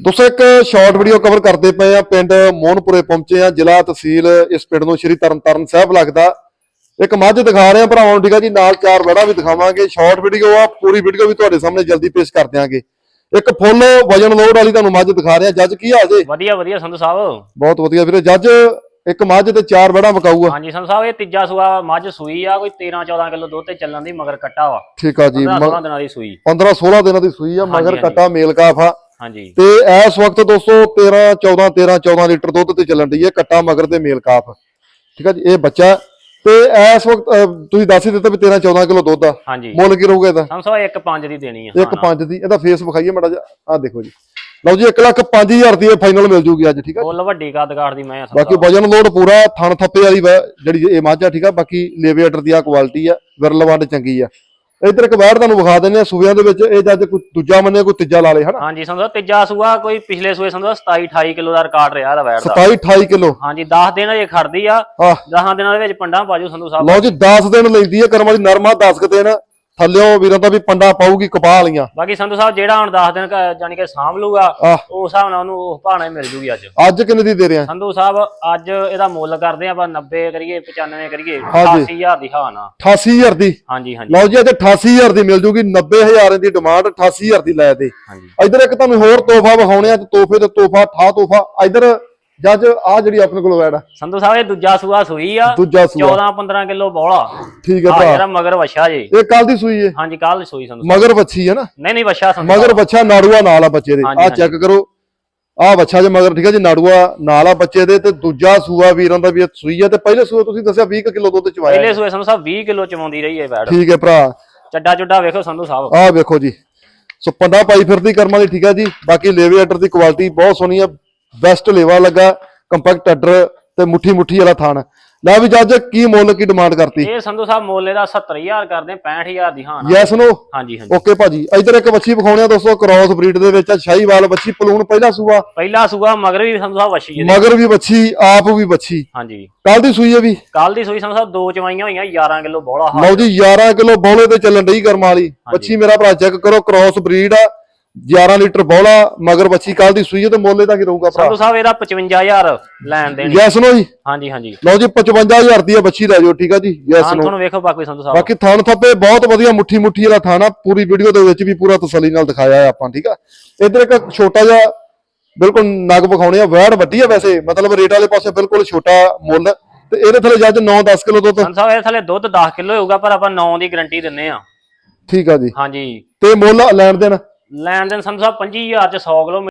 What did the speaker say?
ਦੋਸਤੋ ਇੱਕ short video cover ਕਰਦੇ ਪਏ ਆ ਪਿੰਡ ਮੋਹਨਪੁਰੇ ਪਹੁੰਚੇ ਆ ਜ਼ਿਲ੍ਹਾ ਤਹਿਸੀਲ ਇਸ ਪਿੰਡ ਨੂੰ ਸ਼੍ਰੀ ਤਰਨਤਾਰਨ ਸਾਹਿਬ ਲੱਗਦਾ। ਇੱਕ ਮੱਝ ਦਿਖਾ ਰਹੇ ਆ ਭਰਾਵਾਂ ਨੂੰ ਠੀਕ ਆ ਜੀ। ਨਾਲ ਚਾਰ ਵੜਾ ਵੀ ਦਿਖਾਵਾਂਗੇ। ਸ਼ਾਰਟ ਵੀਡੀਓ ਆ ਪੂਰੀ ਵੀਡੀਓ ਵੀ ਤੁਹਾਡੇ ਸਾਹਮਣੇ ਜਲਦੀ ਪੇਸ਼ ਕਰ ਦਿਆਂਗੇ। ਇੱਕ ਫੁੱਲ ਵਜਨ ਲੋਡ ਵਾਲੀ ਤੁਹਾਨੂੰ ਮੱਝ ਦਿਖਾ ਰਹੇ ਆ ਜੱਜ ਕੀ ਹਾਲ ਜੇ? ਵਧੀਆ ਵਧੀਆ ਸੰਧੂ ਸਾਹਿਬ। ਬਹੁਤ ਵਧੀਆ ਵੀਰੇ। ਜੱਜ ਇੱਕ ਮੱਝ ਤੇ ਚਾਰ ਵੜਾ ਮਕਾਊ ਆ ਹਾਂਜੀ ਸੰਧੂ ਸਾਹਿਬ ਇਹ ਤੀਜਾ ਸੂਆ ਮੱਝ ਸੂਈ ਆ। ਕੋਈ 13 14 ਕਿਲੋ ਦੁੱਧ ਤੇ ਚੱਲਣ ਦੀ ਮਗਰ ਕੱਟਾ ਵਾ। ਠੀਕ ਆ ਜੀ। 15 16 ਦਿਨਾਂ ਦੀ ਸੂਈ। 15 16 ਦਿਨਾਂ ਦੀ ਸੂਈ ਆ। ਮਗਰ ਕੱਟਾ ਮੇਲ ਕਾਫ ਆ। ਹਾਂਜੀ। ਤੇ ਇਸ ਵਕਤ ਦੋਸਤੋ 13 14 13 14 ਲੀਟਰ ਦੁੱਧ ਤੇ ਚੱਲਣ ਦੀ ਹੈ ਕੱਟਾ ਮਗਰ ਤੇ ਮੇਲ ਕਾਫ। ਠੀਕ ਆ ਜੀ ਇਹ ਬੱਚਾ। ਤੇ ਇਸ ਵਕਤ ਤੁਸੀਂ ਦੱਸ ਹੀ ਦਿੱਤਾ ਵੀ 13 14 ਕਿਲੋ ਦੁੱਧ ਆ। ਹਾਂਜੀ। ਮੁੱਲ ਕੀ ਰਹੂਗਾ ਇਹਦਾ? ਇੱਕ ਪੰਜ ਦੀ ਦੇਣੀ ਆ। ਇੱਕ ਪੰਜ ਦੀ। ਇਹਦਾ ਫੇਸ ਵਿਖਾਈਏ ਮੜਾ ਆ ਦੇਖੋ ਜੀ। ਲਓ ਜੀ 1 ਲੱਖ 5000 ਦੀ ਇਹ ਫਾਈਨਲ ਮਿਲ ਜੂਗੀ ਅੱਜ ਠੀਕ ਆ ਫੁੱਲ ਵੱਡੀ ਕੱਦ ਕਾਠ ਦੀ ਮੈਂ ਬਾਕੀ ਵਜਨ ਲੋਡ ਪੂਰਾ ਥਣ ਥੱਪੇ ਵਾਲੀ ਜਿਹੜੀ ਇਹ ਮੱਝ ਠੀਕ ਆ? ਬਾਕੀ ਲੇਵੇਟਰ ਦੀ ਆ ਕੁਆਲਿਟੀ ਆ ਵਿਰਲਵੰਡ ਚੰਗੀ ਆ। ਇਧਰ ਇੱਕ ਬਾਹਰ ਤੁਹਾਨੂੰ ਵਿਖਾ ਦਿੰਦੇ ਆ ਸੂਬਿਆਂ ਦੇ ਵਿੱਚ ਇਹ ਜੱਜ ਕੋਈ ਦੂਜਾ ਮੰਨੇ ਕੋਈ ਤੀਜਾ ਲਾ ਲੇ ਹਨਾ? ਹਾਂਜੀ ਸੰਧੂ ਸਾਹਿਬ ਤੀਜਾ ਸੂਆ ਕੋਈ ਪਿਛਲੇ ਸੂਏ ਸੰਧੂ ਸਾਹਿਬ 27 28 ਕਿਲੋ ਦਾ ਰਿਕਾਰਡ ਰਿਹਾ ਦਾ ਵੈਟ ਦਾ। 27 28 ਕਿਲੋ। ਹਾਂਜੀ 10 ਦਿਨ ਅਜੇ ਖੜਦੀ ਆ ਆਹ। 10 ਦਿਨਾਂ ਦੇ ਵਿੱਚ ਪੰਡਾਂ ਬਾਜੂ ਸੰਧੂ ਸਾਹਿਬ ਲਓ ਜੀ 10 ਦਿਨ ਲੈਂਦੀ ਹੈ ਕਰਮ ਵਾਲੀ ਨਰਮਾ 10 ਕੁ ਦਿਨ। ਥੱਲਿਓ ਵੀਰਾਂ ਦਾ ਵੀ ਪੰਡਾ ਪਾਊਗੀ ਕਪਾਹ ਵਾਲੀਆਂ। ਬਾਕੀ ਸੰਧੂ ਸਾਹਿਬ ਜਿਹੜਾ ਹੁਣ 10 ਦਿਨ ਜਾਣੀ ਕਿ ਸਾਂਭ ਲੂਗਾ ਉਸ ਹਿਸਾਬ ਨਾਲ ਉਹਨੂੰ ਉਸ ਭਾਣਾ ਹੀ ਮਿਲ ਜੂਗੀ ਅੱਜ। ਅੱਜ ਕਿੰਨੇ ਦੀ ਦੇ ਰਿਆ ਸੰਧੂ ਸਾਹਿਬ ਅੱਜ ਇਹਦਾ ਮੁੱਲ ਕਰਦੇ ਆਪਾਂ 90 ਕਰੀਏ 95 ਕਰੀਏ ਹਾਂਜੀ। 88000 ਦੀ ਹਾਂ ਨਾ 88000 ਦੀ? ਹਾਂਜੀ ਹਾਂਜੀ। ਲਓ ਜੀ ਅੱਜ 88000 ਦੀ ਮਿਲ ਜੂਗੀ 90000 ਦੀ ਡਿਮਾਂਡ 88000 ਦੀ ਲੈ ਦੇ। ਇਧਰ ਇੱਕ ਤੁਹਾਨੂੰ ਹੋਰ ਤੋਹਫਾ ਵਿਖਾਉਣੇ ਆ ਤੋਹਫੇ ਤੇ ਤੋਹਫਾ ਠਾ ਤੋਹਫਾ। ਇਧਰ ਜੱਜ ਆ ਜਿਹੜੀ ਆਪਣੇ ਕੋਲ ਵੈੜ ਆ। ਸੰਧੂ ਸਾਹਿਬ ਇਹ ਦੂਜਾ ਸੂਆ ਸੂਈ ਆ। ਦੂਜਾ ਸੂਆ। 14 15 ਕਿਲੋ ਬੋਲਾ। ਠੀਕ ਹੈ ਆ ਭਰਾ। ਜਿਹੜਾ ਮਗਰ ਵਛਾ ਜੇ। ਇਹ ਕੱਲ ਦੀ ਸੂਈ ਹੈ ਹਾਂਜੀ ਕੱਲ ਸੂਈ ਸੰਧੂ ਮਗਰ ਬੱਚੀ ਹੈ ਨਾ। ਨਹੀਂ ਨਹੀਂ ਵਛਾ ਸੰਧੂ ਮਗਰ ਬੱਚਾ ਨਾੜੂਆ ਨਾਲ ਆ ਬੱਚੇ ਦੇ। ਆ ਚੈੱਕ ਕਰੋ। ਆ ਬੱਚਾ ਜੇ ਮਗਰ ਠੀਕ ਹੈ ਜੀ ਨਾੜੂਆ ਨਾਲ ਆ ਬੱਚੇ ਦੇ ਤੇ ਦੂਜਾ ਸੂਆ ਵੀਰਾਂ ਦਾ ਵੀ ਸੂਈ ਆ। ਤੇ ਪਹਿਲੇ ਸੂਆ ਤੁਸੀਂ ਦੱਸਿਆ 20 ਕਿਲੋ ਦੁੱਧ ਚਵਾਇਆ ਪਹਿਲੇ ਸੂਏ ਸੰਧੂ ਸਾਹਿਬ 20 ਕਿਲੋ ਚਵਾਉਂਦੀ ਰਹੀ ਹੈ ਬੈੜ ਠੀਕ ਹੈ ਭਰਾ। ਚੱਡਾ ਚੁੱਡਾ ਵੇਖੋ ਸੰਧੂ ਸਾਹਿਬ। ਆਹ ਵੇਖੋ ਜੀ। ਸੋ ਪੰਡਾ ਪਾਈ ਫਿਰਦੀ ਕਰਮਾਂ ਦੀ ਠੀਕ ਹੈ ਜੀ। ਬਾਕੀ ਲੇਵੇ ਆਰਡਰ ਦੀ ਕੁਆਲਿਟੀ ਬਹੁਤ ਸੋਹਣੀ ਆ। ਬੈਸਟ ਲੇਵਾ ਲੱਗਾ ਕੰਪੈਕਟ ਆਰਡਰ ਤੇ ਮੁੱਠੀ ਮੁੱਠੀ ਵਾਲਾ ਥਾਣ ਲੈ ਵੀ ਜੱਜ ਕੀ ਮੁੱਲ ਕੀ ਡਿਮਾਂਡ ਕਰਤੀ? ਇਹ ਸੰਧੂ ਸਾਹਿਬ ਮੁੱਲ ਇਹਦਾ 70000 ਕਰਦੇ 65000 ਦੀ ਹਾਂ ਯੈਸ ਨੋ ਹਾਂਜੀ ਹਾਂਜੀ। ਓਕੇ ਭਾਜੀ। ਇਧਰ ਇੱਕ ਬੱਚੀ ਵਿਖਾਉਣੇ ਆ ਦੋਸਤੋ ਕ੍ਰਾਸ ਬਰੀਡ ਦੇ ਵਿੱਚ ਸ਼ਾਹੀਵਾਲ ਬੱਚੀ ਪਲੂਣ ਪਹਿਲਾ ਸੂਆ। ਪਹਿਲਾ ਸੂਆ ਮਗਰ ਵੀ ਸੰਧੂ ਸਾਹਿਬ ਵਛੀ ਜੀ ਮਗਰ ਵੀ ਬੱਚੀ ਆਪ ਵੀ ਬੱਚੀ ਹਾਂਜੀ। ਕੱਲ ਦੀ ਸੂਈ ਹੈ ਵੀ? ਕੱਲ ਦੀ ਸੂਈ ਸੰਧੂ ਸਾਹਿਬ ਦੋ ਚਵਾਈਆਂ ਹੋਈਆਂ 11 ਕਿਲੋ ਬੋਲਾ ਹਾਂ ਲਓ ਜੀ 11 ਕਿਲੋ ਬੌਲੇ ਤੇ ਚੱਲਣ ਡਈ ਕਰਮ ਵਾਲੀ। ਬੱਚੀ ਮੇਰਾ ਭਰਾ ਚੈੱਕ ਕਰੋ ਕ੍ਰਾਸ ਬਰੀਡ ਆ। 11 ਲੀਟਰ ਬੌਲਾ ਮਗਰ ਬੱਚੀ ਕੱਲ ਦੀ ਸੂਈ ਹੈ ਤੇ ਮੁੱਲ ਇਹਦਾ ਕੀ ਰਹੂਗਾ ਭਰਾ? ਸੰਧੂ ਸਾਹਿਬ ਇਹਦਾ 55000 ਲੈਣ ਦੇਣੀ। ਯੈਸ ਨੋ ਜੀ। ਹਾਂਜੀ ਹਾਂਜੀ। ਲਓ ਜੀ 55000 ਦੀ ਆ ਬੱਚੀ ਲੈ ਜਾਓ ਠੀਕ ਆ ਜੀ? ਯੈਸ ਹਾਂ ਨੋ ਤੁਹਾਨੂੰ ਵੇਖੋ ਬਾਕੀ ਸੰਧੂ ਸਾਹਿਬ। ਬਾਕੀ ਥਣ ਥੱਪੇ ਬਹੁਤ ਵਧੀਆ ਮੁੱਠੀ ਮੁੱਠੀ ਵਾਲਾ ਥਾਣਾ ਪੂਰੀ ਵੀਡੀਓ ਦੇ ਵਿੱਚ ਵੀ ਪੂਰਾ ਤਸੱਲੀ ਨਾਲ ਦਿਖਾਇਆ ਹੈ ਆਪਾਂ ਠੀਕ ਆ? ਇੱਧਰ ਇੱਕ ਛੋਟਾ ਜਿਹਾ ਬਿਲਕੁਲ ਨਗ ਵਿਖਾਉਣੇ ਆ ਵੈੜ ਵੱਡੀ ਆ ਵੈਸੇ ਮਤਲਬ ਰੇਟ ਵਾਲੇ ਪਾਸੇ ਬਿਲਕੁਲ ਛੋਟਾ ਮੁੱਲ। ਤੇ ਇਹਦੇ ਥੱਲੇ ਜੱਜ 9-10 ਕਿਲੋ ਦੁੱਧ। ਸੰਧੂ ਸਾਹਿਬ ਇਹ ਥਲੇ ਦੁੱਧ 10 ਕਿਲੋ ਹੋਊਗਾ ਪਰ ਆਪਾਂ 9 ਦੀ ਗਾਰੰਟੀ ਦਿੰਨੇ ਆ। ਠੀਕ ਆ ਜੀ। ਹਾਂਜੀ। ਤੇ ਮੁੱਲ ਲੈਣ ਦੇਣ। ਲੈਣ ਦੇਣ ਸੰਧੂ ਸਾਹਿਬ 25000 ਚ 100 ਕਿਲੋ